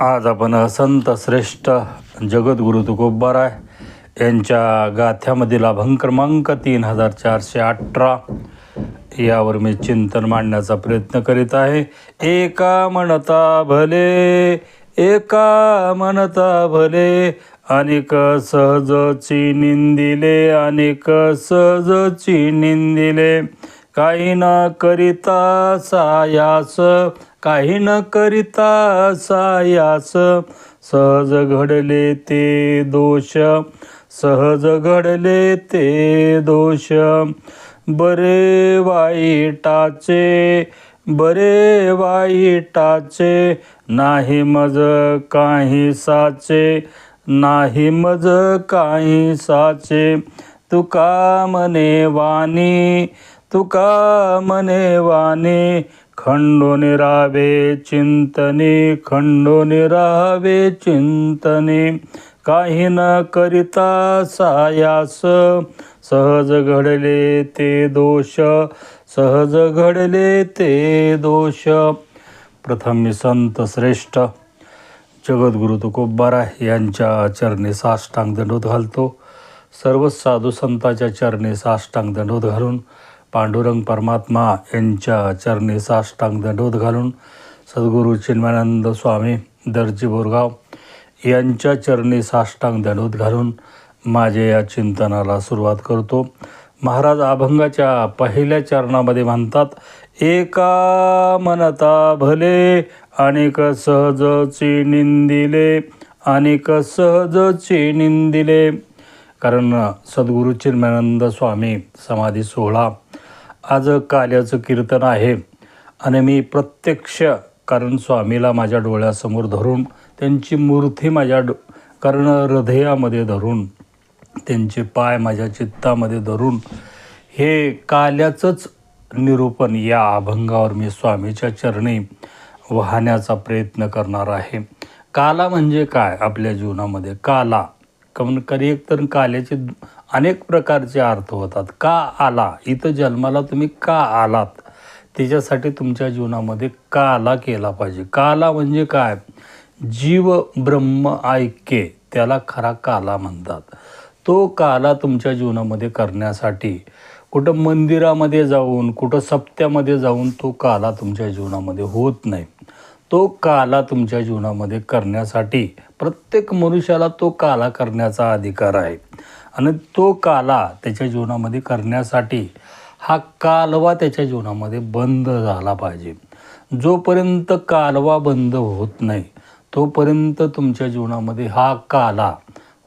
आज आपण संत श्रेष्ठ जगद्गुरु तुकोबाराय यांच्या गाथ्यामधील अभंग क्रमांक तीन हजार चारशे अठरा यावर मी चिंतन मांडण्याचा प्रयत्न करीत आहे. एका म्हणता भले एका म्हणता भले अनेक सहजची निंदिले अनेक सहजची निंदिले. काही न करिता सायास काही न करिता सायास. सहज घडले ते दोष. सहज घडले ते दोष. बरे वाईटाचे बरे वाईटाचे नाही मज काही साचे नाही मज काही साचे. तुका मने वाणी तुका मने वाणी खंडो निरावे चिंतने खंडो निरावे चिंतने. काही न करिता सायास सहज घडले ते दोष सहज घडले ते दोष. प्रथम मी संत श्रेष्ठ जगद्गुरु तुकोबारा यांच्या चरणी साष्टांग दंडोत घालतो सर्व साधू संताच्या चरणी साष्टांग दंडोत घालून पांडुरंग परमात्मा यांच्या चरणी साष्टांग दंडोत घालून सद्गुरू चिन्मानंद स्वामी दर्जी बोरगाव यांच्या चरणी साष्टांग दंडोत घालून माझ्या या चिंतनाला सुरुवात करतो. महाराज अभंगाच्या पहिल्या चरणामध्ये म्हणतात एका मनता भले अनेक सहजची निंदिले अनेक सहजची निंदिले. कारण सद्गुरू चिन्मानंद स्वामी समाधी सोहळा आज काल्याचं कीर्तन आहे. आणि मी प्रत्यक्ष कारण स्वामीला माझ्या डोळ्यासमोर धरून त्यांची मूर्ती माझ्या डो कारण हृदयामध्ये धरून त्यांचे पाय माझ्या चित्तामध्ये धरून हे काल्याचंच निरूपण या अभंगावर मी स्वामीच्या चरणी वाहण्याचा प्रयत्न करणार आहे. काला म्हणजे काय आपल्या जीवनामध्ये? काला. कमन कधी एक तर काल्याचे अनेक प्रकारचे अर्थ होतात. का आला? इथं जन्माला तुम्ही का आलात? त्याच्यासाठी तुमच्या जीवनामध्ये काला केला पाहिजे? काला म्हणजे काय? जीव ब्रह्म ऐक्य त्याला खरा काला म्हणतात. तो काला तुमच्या जीवनामध्ये करण्यासाठी कुठं मंदिरामध्ये जाऊन कुठं सप्त्यामध्ये जाऊन तो काला तुमच्या जीवनामध्ये होत नाही. तो काला तुमच्या जीवनामध्ये करण्यासाठी प्रत्येक मनुष्याला तो काला करण्याचा अधिकार आहे. आणि तो काला त्याच्या जीवनामध्ये करण्यासाठी हा कालवा त्याच्या जीवनामध्ये बंद झाला पाहिजे. जोपर्यंत कालवा बंद होत नाही तोपर्यंत तुमच्या जीवनामध्ये हा काला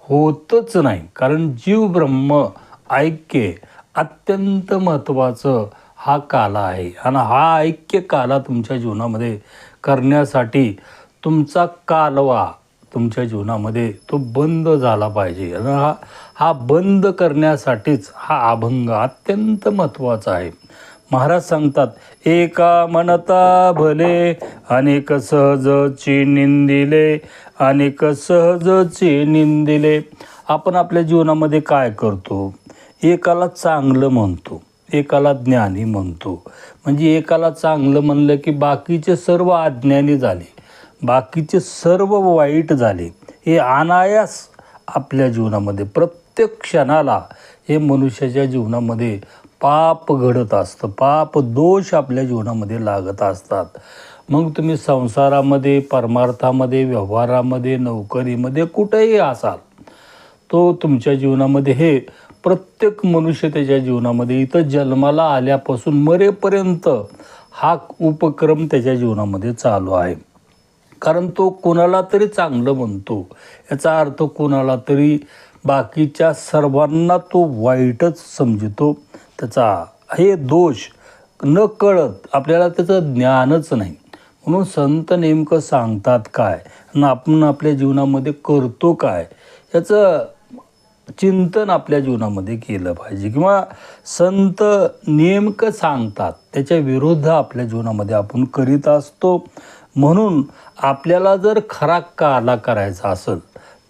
होतच नाही. कारण जीव ब्रह्म ऐक्य अत्यंत महत्त्वाचं हा काला आहे. आणि हा ऐक्य काला तुमच्या जीवनामध्ये करण्यासाठी तुमचा कालवा तुमच्या जीवनामध्ये तो बंद झाला पाहिजे. हा हा बंद करण्यासाठीच हा अभंग अत्यंत महत्त्वाचा आहे. महाराज सांगतात एका मनता भले अनेक सहजची निंदिले अनेक सहजची निंदिले. आपण आपल्या जीवनामध्ये काय करतो? एकाला चांगलं म्हणतो. एकाला ज्ञानी म्हणतो. म्हणजे एकाला चांगलं म्हणलं की बाकीचे सर्व अज्ञानी झाले. बाकीचे सर्व वाईट झाले. हे अनायास आपल्या जीवनामध्ये प्रत्येक क्षणाला हे मनुष्याच्या जीवनामध्ये पाप घडत असतं. पाप दोष आपल्या जीवनामध्ये लागत असतात. मग तुम्ही संसारामध्ये परमार्थामध्ये व्यवहारामध्ये नोकरीमध्ये कुठेही असाल तो तुमच्या जीवनामध्ये हे प्रत्येक मनुष्य त्याच्या जीवनामध्ये इथं जन्माला आल्यापासून मरेपर्यंत हा उपक्रम त्याच्या जीवनामध्ये चालू आहे. कारण तो कोणाला तरी चांगलं म्हणतो. याचा अर्थ कोणाला तरी बाकीच्या सर्वांना तो वाईटच समजतो. त्याचा हे दोष न कळत आपल्याला त्याचं ज्ञानच नाही. म्हणून संत नेमकं सांगतात काय? आणि आपण आपल्या जीवनामध्ये करतो काय? याचं चिंतन आपल्या जीवनामध्ये केलं पाहिजे. किंवा संत नेमकं सांगतात त्याच्या विरुद्ध आपल्या जीवनामध्ये आपण करीत असतो. म्हणून आपल्याला जर खरा काला करायचा असेल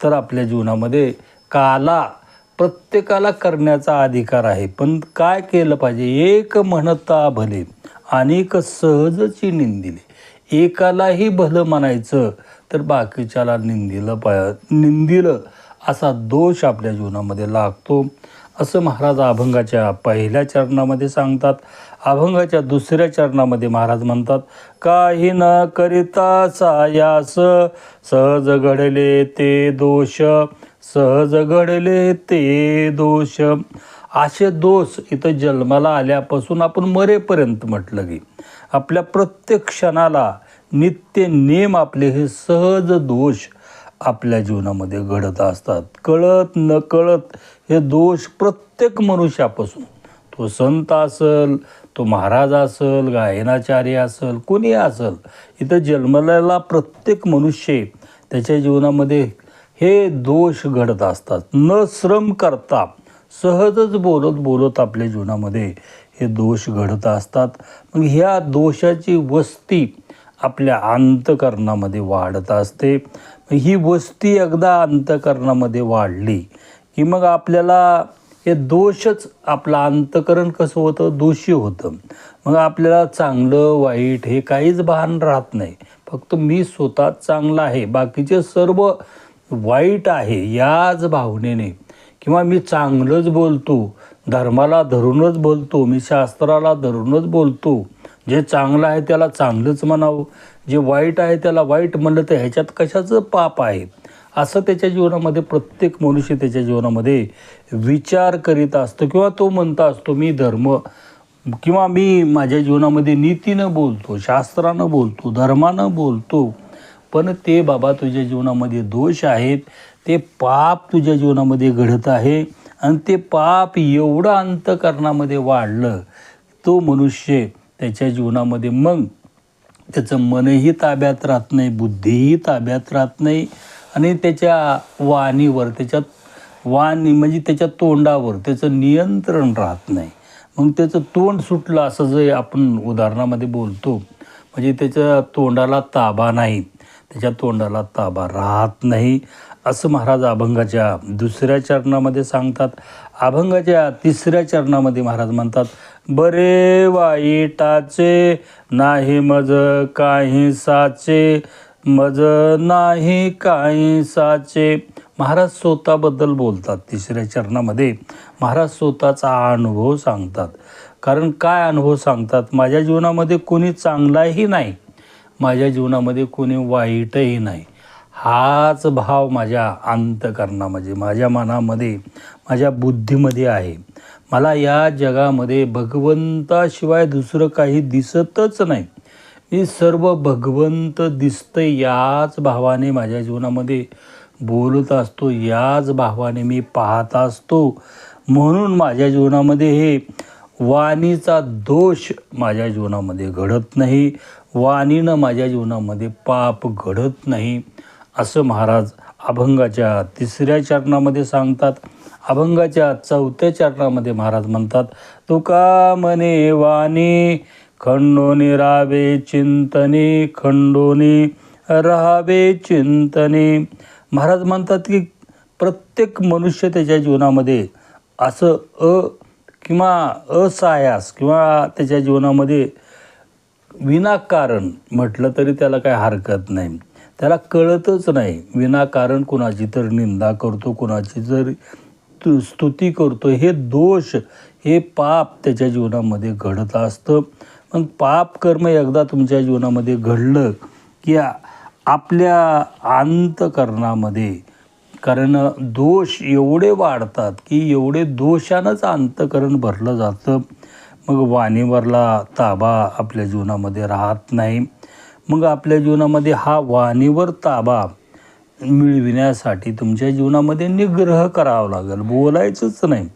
तर आपल्या जीवनामध्ये काला प्रत्येकाला करण्याचा अधिकार आहे. पण काय केलं पाहिजे? एक म्हणता भले अनेक सहजची निंदिले. एकालाही भलं म्हणायचं तर बाकीच्याला निंदिलं पा निंदिलं असा दोष आपल्या जीवनामध्ये लागतो. असं महाराज अभंगाच्या पहिल्या चरणामध्ये सांगतात. अभंगाच्या दुसऱ्या चरणामध्ये महाराज म्हणतात काही न करिता सायास सहज घडले ते दोष सहज घडले ते दोष. असे दोष इथं जन्माला आल्यापासून आपण मरेपर्यंत म्हटलं की आपल्या प्रत्येक क्षणाला नित्य नेम आपले हे सहज दोष आपल्या जीवनामध्ये घडत असतात. कळत न कळत हे दोष प्रत्येक मनुष्यापासून. तो संत असल तो महाराज असल गायनाचार्य असल कोणी असल इथं जन्मलेला प्रत्येक मनुष्य त्याच्या जीवनामध्ये हे दोष घडत असतात. न श्रम करता सहजच बोलत बोलत आपल्या जीवनामध्ये हे दोष घडत असतात. मग ह्या दोषाची वस्ती आपल्या अंतकरणामध्ये वाढत असते. ही वस्ती एकदा अंतकरणामध्ये वाढली की मग आपल्याला हे दोषच आपलं अंतकरण कसं होतं? दोषी होतं. मग आपल्याला चांगलं वाईट हे काहीच भान राहत नाही. फक्त मी स्वतः चांगला आहे. बाकीचे सर्व वाईट आहे याच भावनेने. किंवा मी चांगलंच बोलतो धर्माला धरूनच बोलतो मी शास्त्राला धरूनच बोलतो. जे चांगलं आहे त्याला चांगलंच म्हणावं. जे वाईट आहे त्याला वाईट म्हणलं तर ह्याच्यात कशाचं पाप आहे? असं त्याच्या जीवनामध्ये प्रत्येक मनुष्य त्याच्या जीवनामध्ये विचार करीत असतो किंवा तो म्हणता असतो मी धर्म किंवा मी माझ्या जीवनामध्ये नीतीनं बोलतो शास्त्रानं बोलतो धर्मानं बोलतो पण ते बाबा तुझ्या जीवनामध्ये दोष आहेत ते पाप तुझ्या जीवनामध्ये घडत आहे आणि ते पाप एवढं अंतकरणामध्ये वाढलं तो मनुष्य त्याच्या जीवनामध्ये मग त्याचं मनही ताब्यात राहत नाही बुद्धीही ताब्यात राहत नाही आणि त्याच्या वाणीवर त्याच्या वाणी म्हणजे त्याच्या तोंडावर त्याचं नियंत्रण राहत नाही. मग त्याचं तोंड सुटलं असं जे आपण उदाहरणामध्ये बोलतो म्हणजे त्याच्या तोंडाला ताबा नाही त्याच्या तोंडाला ताबा राहत नाही. असं महाराज अभंगाच्या दुसऱ्या चरणामध्ये सांगतात. अभंगाच्या तिसऱ्या चरणामध्ये महाराज म्हणतात बरे वाईटाचे नाही मज काही साचे मज नाही काही साचे. महाराज स्वतःबद्दल बोलतात तिसऱ्या चरणामध्ये. महाराज स्वतःचा अनुभव सांगतात. कारण काय अनुभव सांगतात? माझ्या जीवनामध्ये कोणी चांगलाही नाही माझ्या जीवनामध्ये कोणी वाईटही नाही. हाच भाव माझ्या अंतकरणामध्ये माझ्या मनामध्ये माझ्या बुद्धीमध्ये आहे. मला या जगामध्ये भगवंताशिवाय दुसरं काही दिसतच नाही. मी सर्व भगवंत दिसतं याच भावाने माझ्या जीवनामध्ये बोलत असतो याच भावाने मी पाहत असतो. म्हणून माझ्या जीवनामध्ये हे वाणीचा दोष माझ्या जीवनामध्ये घडत नाही. वाणीनं माझ्या जीवनामध्ये पाप घडत नाही. असं महाराज अभंगाच्या तिसऱ्या चरणामध्ये सांगतात. अभंगाच्या चौथ्या चरणामध्ये महाराज म्हणतात तुका मने वाणी खंडोनी राहावे चिंतने खंडोनी राहावे चिंतने. महाराज म्हणतात की प्रत्येक मनुष्य त्याच्या जीवनामध्ये असं अ किंवा असहायास किंवा त्याच्या जीवनामध्ये विनाकारण म्हटलं तरी त्याला काही हरकत नाही. त्याला कळतच नाही. विनाकारण कुणाची तर निंदा करतो कुणाची जर तु स्तुती करतो. हे दोष हे पाप त्याच्या जीवनामध्ये घडत असतं. मग पाप कर्म एकदा तुमच्या जीवनामध्ये घडलं की आपल्या अंतकरणामध्ये कारण दोष एवढे वाढतात की एवढे दोषानंच अंतकरण भरलं जातं. मग वाणीवरला ताबा आपल्या जीवनामध्ये राहत नाही. मग आपल्या जीवनामध्ये हा वाणीवर ताबा मिळविण्यासाठी तुमच्या जीवनामध्ये निग्रह करावा लागेल. बोलायचंच नाही.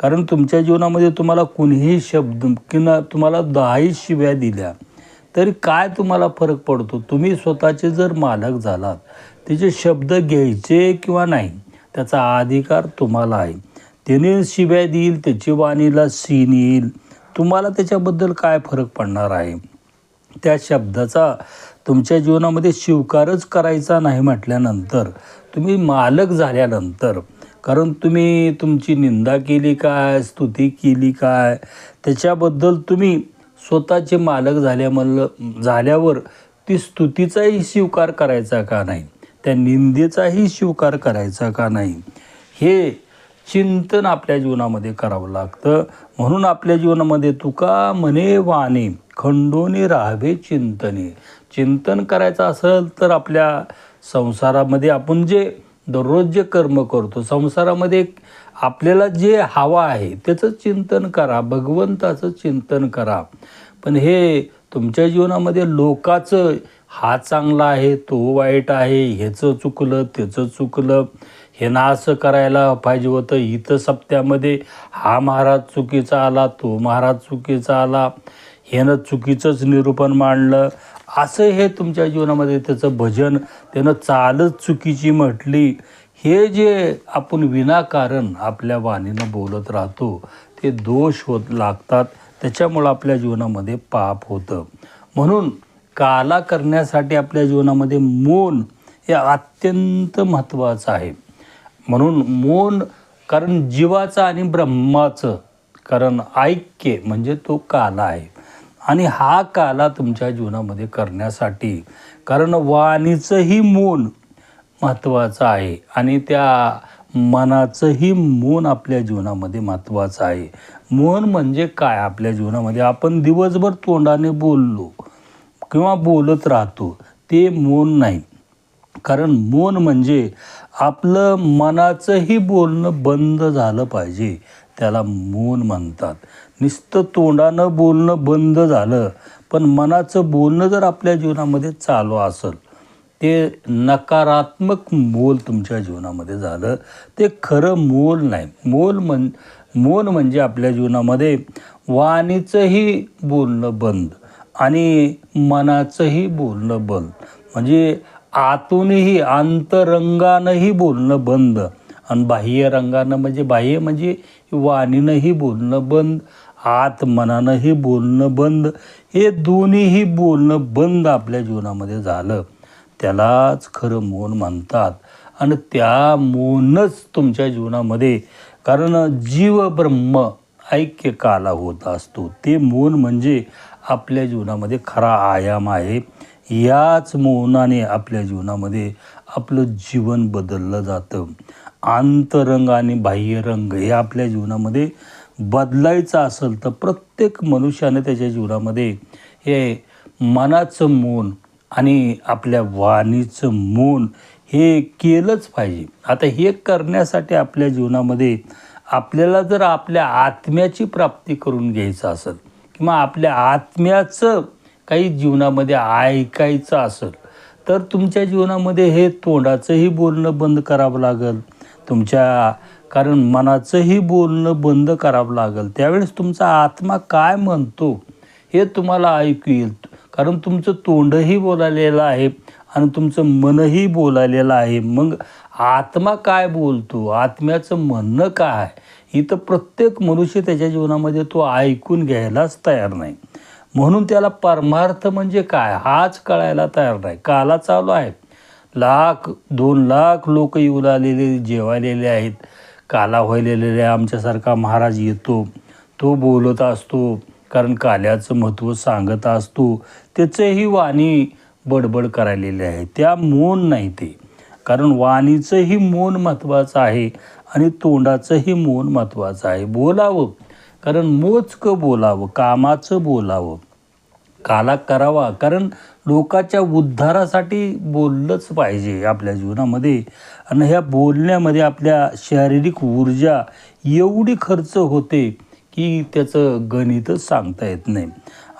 कारण तुमच्या जीवनामध्ये तुम्हाला कुणीही शब्द किंवा तुम्हाला दहाही शिव्या दिल्या तरी काय तुम्हाला फरक पडतो? तुम्ही स्वतःचे जर मालक झालात त्याचे शब्द घ्यायचे किंवा नाही त्याचा अधिकार तुम्हाला आहे. त्याने शिव्या देईल त्याची वाणीला सीन येईल. तुम्हाला त्याच्याबद्दल काय फरक पडणार आहे? त्या शब्दाचा तुमच्या जीवनामध्ये स्वीकारच करायचा नाही म्हटल्यानंतर तुम्ही मालक झाल्यानंतर कारण तुम्ही तुमची निंदा केली काय स्तुती केली काय त्याच्याबद्दल तुम्ही स्वतःचे मालक झाल्यामल झाल्यावर ती स्तुतीचाही स्वीकार करायचा का नाही? त्या निंदेचाही स्वीकार करायचा का नाही? हे चिंतन आपल्या जीवनामध्ये करावं लागतं. म्हणून आपल्या जीवनामध्ये तुका म्हणे वाणे खंडोने राहावे चिंतने. चिंतन करायचं असेल तर आपल्या संसारामध्ये आपण जे दररोज जे कर्म करतो संसारामध्ये आपल्याला जे हवा आहे त्याचं चिंतन करा भगवंताचं चिंतन करा. पण हे तुमच्या जीवनामध्ये लोकाचं हा चांगला आहे तो वाईट आहे ह्याचं चुकलं त्याचं चुकलं हे ना असं करायला पाहिजे होतं. इथं सप्त्यामध्ये हा महाराज चुकीचा आला तो महाराज चुकीचा आला. ह्यानं चुकीचंच निरूपण मांडलं. असं हे तुमच्या जीवनामध्ये त्याचं भजन त्यानं चालच चुकीची म्हटली हे जे आपण विनाकारण आपल्या वाणीनं बोलत राहतो ते दोष होत लागतात. त्याच्यामुळं आपल्या जीवनामध्ये पाप होतं. म्हणून काला करण्यासाठी आपल्या जीवनामध्ये मौन हे अत्यंत महत्त्वाचं आहे. म्हणून मौन कारण जीवाचं आणि ब्रह्माचं कारण ऐक्य म्हणजे तो काला आहे. आणि हा काला तुमच्या जीवनामध्ये करण्यासाठी कारण वाणीचंही मोन महत्त्वाचं आहे आणि त्या मनाचंही मौन आपल्या जीवनामध्ये महत्त्वाचं आहे. मौन म्हणजे काय? आपल्या जीवनामध्ये आपण दिवसभर तोंडाने बोललो किंवा बोलत राहतो ते मौन नाही. कारण मौन म्हणजे आपलं मनाचंही बोलणं बंद झालं पाहिजे त्याला मौन म्हणतात. नुसतं तोंडानं बोलणं बंद झालं पण मनाचं बोलणं जर आपल्या जीवनामध्ये चालू असेल ते नकारात्मक मोल तुमच्या जीवनामध्ये झालं. ते खरं मोल नाही. मोल म्हण मोल म्हणजे आपल्या जीवनामध्ये वाणीचंही बोलणं बंद आणि मनाचंही बोलणं बंद. म्हणजे आतूनही अंतरंगानंही बोलणं बंद. आणि बाह्य रंगानं म्हणजे बाह्य म्हणजे वाणीनंही बोलणं बंद आत मनानंही बोलणं बंद हे दोन्हीही बोलणं बंद आपल्या जीवनामध्ये झालं. त्यालाच खरं मौन म्हणतात. आणि त्या मौनच तुमच्या जीवनामध्ये कारण जीव ब्रह्म ऐक्य काला होत असतो. ते मौन म्हणजे आपल्या जीवनामध्ये खरा आयाम आहे. याच मौनाने आपल्या जीवनामध्ये आपलं जीवन बदललं जातं. आंतरंग आणि बाह्यरंग हे आपल्या जीवनामध्ये बदलायचं असेल तर प्रत्येक मनुष्याने त्याच्या जीवनामध्ये हे मनाचं मौन आणि आपल्या वाणीचं मौन हे केलंच पाहिजे. आता हे करण्यासाठी आपल्या जीवनामध्ये आपल्याला जर आपल्या आत्म्याची प्राप्ती करून घ्यायचं असेल किंवा आपल्या आत्म्याचं काही जीवनामध्ये ऐकायचं असेल तर तुमच्या जीवनामध्ये हे तोंडाचंही बोलणं बंद करावं लागेल. तुमच्या कारण मनाचंही बोलणं बंद करावं लागेल. त्यावेळेस तुमचा आत्मा काय म्हणतो हे तुम्हाला ऐकू येईल. कारण तुमचं तोंडही बोलालेलं आहे आणि तुमचं मनही बोलालेलं आहे. मग आत्मा काय बोलतो? आत्म्याचं म्हणणं काय? इथं प्रत्येक मनुष्य त्याच्या जीवनामध्ये तो ऐकून घ्यायलाच तयार नाही. म्हणून त्याला परमार्थ म्हणजे काय? हाच कळायला तयार नाही. काला चालू आहे. लाख दोन लाख लोक येऊ आलेले जेवायलेले आहेत काला व्हायलेले आमच्यासारखा महाराज येतो तो बोलत असतो कारण काल्याचं महत्त्व सांगत असतो. त्याचंही वाणी बडबड करायलेली आहे. त्या मौन नाही ते. कारण वाणीचंही मौन महत्त्वाचं आहे आणि तोंडाचंही मौन महत्त्वाचं आहे. बोलावं. कारण मोजकं बोलावं. कामाचं बोलावं. काला करावा. कारण लोकाच्या उद्धारासाठी बोललंच पाहिजे आपल्या जीवनामध्ये. आणि ह्या बोलण्यामध्ये आपल्या शारीरिक ऊर्जा एवढी खर्च होते की त्याचं गणितच सांगता येत नाही.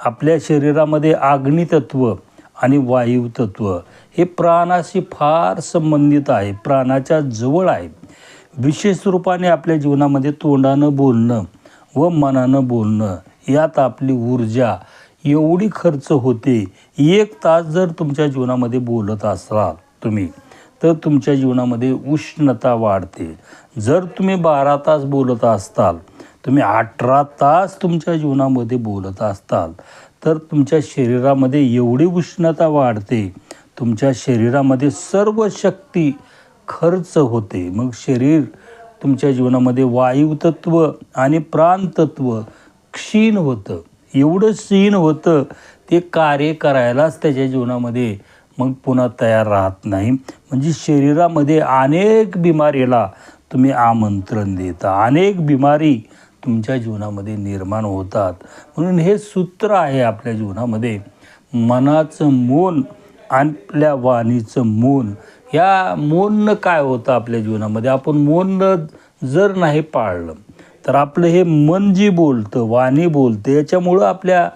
आपल्या शरीरामध्ये अग्नितत्व आणि वायुतत्व हे प्राणाशी फार संबंधित आहे प्राणाच्या जवळ आहे. विशेष रूपाने आपल्या जीवनामध्ये तोंडानं बोलणं व मनानं बोलणं यात आपली ऊर्जा एवढी खर्च होते. एक तास जर तुमच्या जीवनामध्ये बोलत असाल तुम्ही तर तुमच्या जीवनामध्ये उष्णता वाढते. जर तुम्ही बारा तास बोलत असताल तुम्ही अठरा तास तुमच्या जीवनामध्ये बोलत असताल तर तुमच्या शरीरामध्ये एवढी उष्णता वाढते. तुमच्या शरीरामध्ये सर्व शक्ती खर्च होते. मग शरीर तुमच्या जीवनामध्ये वायुतत्व आणि प्राणतत्व क्षीण होतं. एवढं सीन होतं ते कार्य करायलाच त्याच्या जीवनामध्ये मग पुन्हा तयार राहत नाही. म्हणजे शरीरामध्ये अनेक बिमारीला तुम्ही आमंत्रण देता. अनेक बिमारी तुमच्या जीवनामध्ये निर्माण होतात. म्हणून हे सूत्र आहे आपल्या जीवनामध्ये. मनाचं मौन आपल्या वाणीचं मौन. या मौननं काय होतं आपल्या जीवनामध्ये? आपण मौन जर नाही पाळलं तर आपलं हे मन जी बोलतं वाणी बोलतं याच्यामुळं आपल्या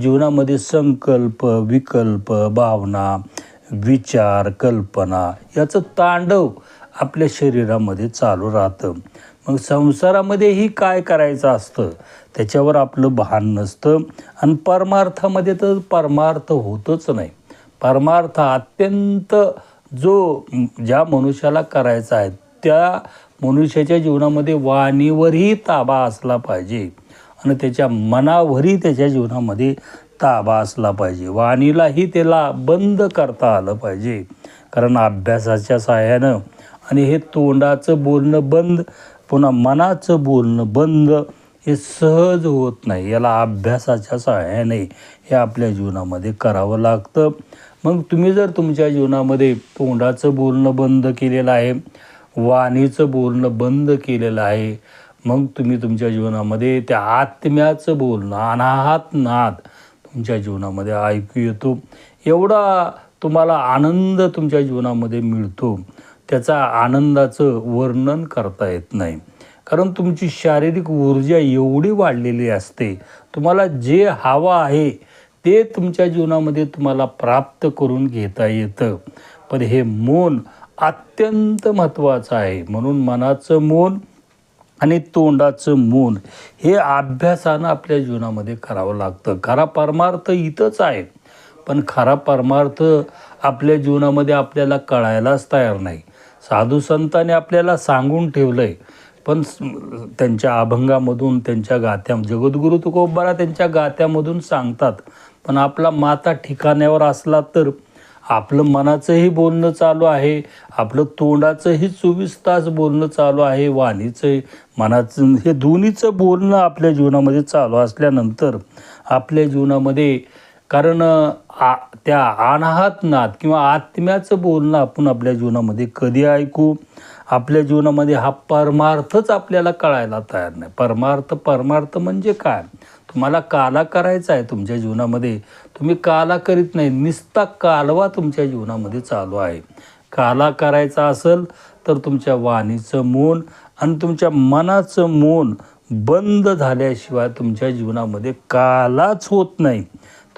जीवनामध्ये संकल्प विकल्प भावना विचार कल्पना याचं तांडव आपल्या शरीरामध्ये चालू राहतं. मग संसारामध्येही काय करायचं असतं? त्याच्यावर आपलं भान नसतं आणि परमार्थामध्ये तर परमार्थ होतच नाही. परमार्थ अत्यंत जो ज्या मनुष्याला करायचा आहे त्या मनुष्याच्या जीवनामध्ये वाणीवरही ताबा असला पाहिजे. आणि त्याच्या मनावरही त्याच्या जीवनामध्ये ताबा असला पाहिजे. वाणीलाही त्याला बंद करता आलं पाहिजे. कारण अभ्यासाच्या सहाय्यानं आणि हे तोंडाचं बोलणं बंद पुन्हा मनाचं बोलणं बंद हे सहज होत नाही. याला अभ्यासाच्या सहाय्याने हे आपल्या जीवनामध्ये करावं लागतं. मग तुम्ही जर तुमच्या जीवनामध्ये तोंडाचं बोलणं बंद केलेलं आहे वाणीचं बोलणं बंद केलेलं आहे. मग तुम्ही तुमच्या जीवनामध्ये त्या आत्म्याचं बोलणं अनाहात नाद तुमच्या जीवनामध्ये ऐकू येतो. एवढा तुम्हाला आनंद तुमच्या जीवनामध्ये मिळतो. त्याचा आनंदाचं वर्णन करता येत नाही. कारण तुमची शारीरिक ऊर्जा एवढी वाढलेली असते. तुम्हाला जे हवं आहे ते तुमच्या जीवनामध्ये तुम्हाला प्राप्त करून घेता येतं. पण हे मन अत्यंत महत्त्वाचं आहे. म्हणून मनाचं मौन आणि तोंडाचं मौन हे अभ्यासानं आपल्या जीवनामध्ये करावं लागतं. खरा परमार्थ इथंच आहे. पण खरा परमार्थ आपल्या जीवनामध्ये आपल्याला कळायलाच तयार नाही. साधू संतांनी आपल्याला सांगून ठेवलं आहे पण त्यांच्या अभंगामधून त्यांच्या गात्या जगद्गुरु तुकोबारा त्यांच्या गात्यामधून सांगतात. पण आपला माता ठिकाण्यावर असला तर आपलं मनाचंही बोलणं चालू आहे आपलं तोंडाचंही चोवीस तास बोलणं चालू आहे वाणीचं मनाचं हे दोन्हीचं बोलणं आपल्या जीवनामध्ये चालू असल्यानंतर आपल्या जीवनामध्ये कारण आ त्या अनाहात नाद किंवा आत्म्याचं बोलणं आपण आपल्या जीवनामध्ये कधी ऐकू आपल्या जीवनामध्ये हा परमार्थच आपल्याला कळायला तयार नाही. परमार्थ परमार्थ म्हणजे काय? तुम्हाला काला करायचा आहे तुमच्या जीवनामध्ये. तुम्ही काला करीत नाही निस्ता कालवा तुमच्या जीवनामध्ये चालू आहे. काला करायचा असेल तर तुमच्या वाणीचं मौन आणि तुमच्या मनाचं मौन बंद झाल्याशिवाय तुमच्या जीवनामध्ये कालाच होत नाही.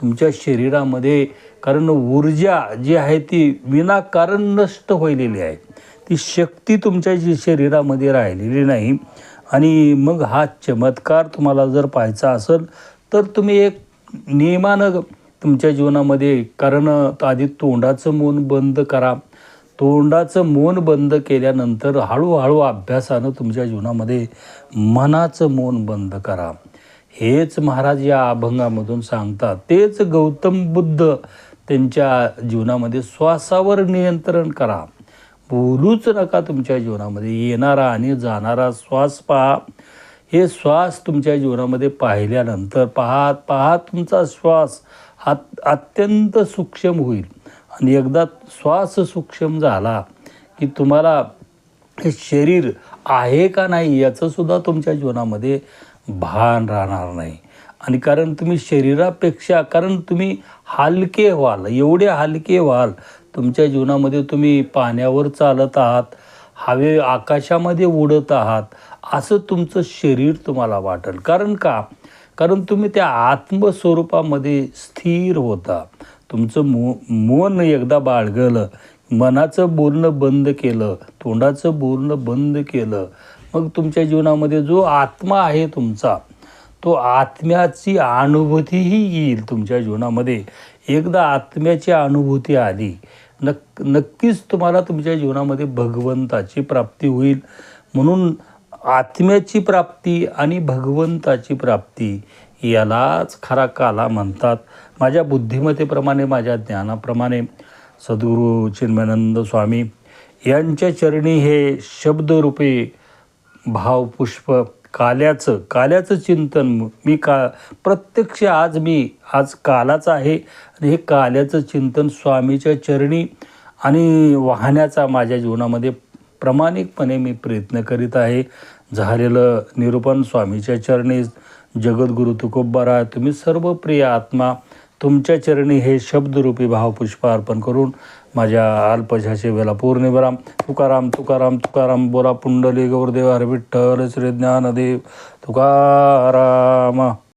तुमच्या शरीरामध्ये कारण ऊर्जा जी आहे ती विनाकारण नष्ट व्हायलेली आहे. ती शक्ती तुमच्या जी शरीरामध्ये राहिलेली नाही. आणि मग हा चमत्कार तुम्हाला जर पाहायचा असेल तर तुम्ही एक नियमानं तुमच्या जीवनामध्ये कारण आधी तोंडाचं मौन बंद करा. तोंडाचं मौन बंद केल्यानंतर हळूहळू अभ्यासानं तुमच्या जीवनामध्ये मनाचं मौन बंद करा. हेच महाराज या अभंगामधून सांगतात. तेच गौतम बुद्ध त्यांच्या जीवनामध्ये श्वासावर नियंत्रण करा. बोलूच नका तुमच्या जीवनामध्ये. येणारा आणि जाणारा श्वास पहा. हे श्वास तुमच्या जीवनामध्ये पाहिल्यानंतर पाहात पाहात तुमचा श्वास आत अत्यंत सूक्ष्म होईल. आणि एकदा श्वास सूक्ष्म झाला की तुम्हाला हे शरीर आहे का नाही याचंसुद्धा तुमच्या जीवनामध्ये भान राहणार नाही. आणि कारण तुम्ही शरीरापेक्षा कारण तुम्ही हलके व्हाल एवढे हलके व्हाल तुमच्या जीवनामध्ये तुम्ही पाण्यावर चालत आहात हवे आकाशामध्ये उडत आहात असं तुमचं शरीर तुम्हाला वाटेल. कारण का? कारण तुम्ही त्या आत्मस्वरूपामध्ये स्थिर होता. तुमचं मो मन एकदा बाळगलं मनाचं बोलणं बंद केलं तोंडाचं बोलणं बंद केलं मग तुमच्या जीवनामध्ये जो आत्मा आहे तुमचा तो आत्म्याची अनुभूतीही येईल तुमच्या जीवनामध्ये. एकदा आत्म्याची अनुभूती आली नक् नक्कीच तुम्हाला तुमच्या जीवनामध्ये भगवंताची प्राप्ती होईल. म्हणून आत्म्याची प्राप्ती आणि भगवंताची प्राप्ती यालाच खरा काला म्हणतात. माझ्या बुद्धिमत्तेप्रमाणे माझ्या ज्ञानाप्रमाणे सद्गुरू चिन्मयानंद स्वामी यांच्या चरणी हे शब्दरूपे भावपुष्प काल्याचं काल्याचं चिंतन मी का प्रत्यक्ष आज मी आज कालाचं आहे. आणि हे काल्याचं चिंतन स्वामीच्या चरणी आणि वाहण्याचा माझ्या जीवनामध्ये प्रामाणिकपणे मी प्रयत्न करीत आहे. झालेलं निरूपण स्वामीच्या चरणी जगद्गुरु तुकोबारा तुम्ही सर्व प्रिय आत्मा तुमच्या चरणी हे शब्दरूपी भावपुष्प अर्पण करून माझ्या अल्पशा सेवेला पूर्णिमराम तुकाराम तुकाराम तुकाराम बोला पुंडली गौरदेव हर विठ्ठल श्री ज्ञानदेव तुकाराम.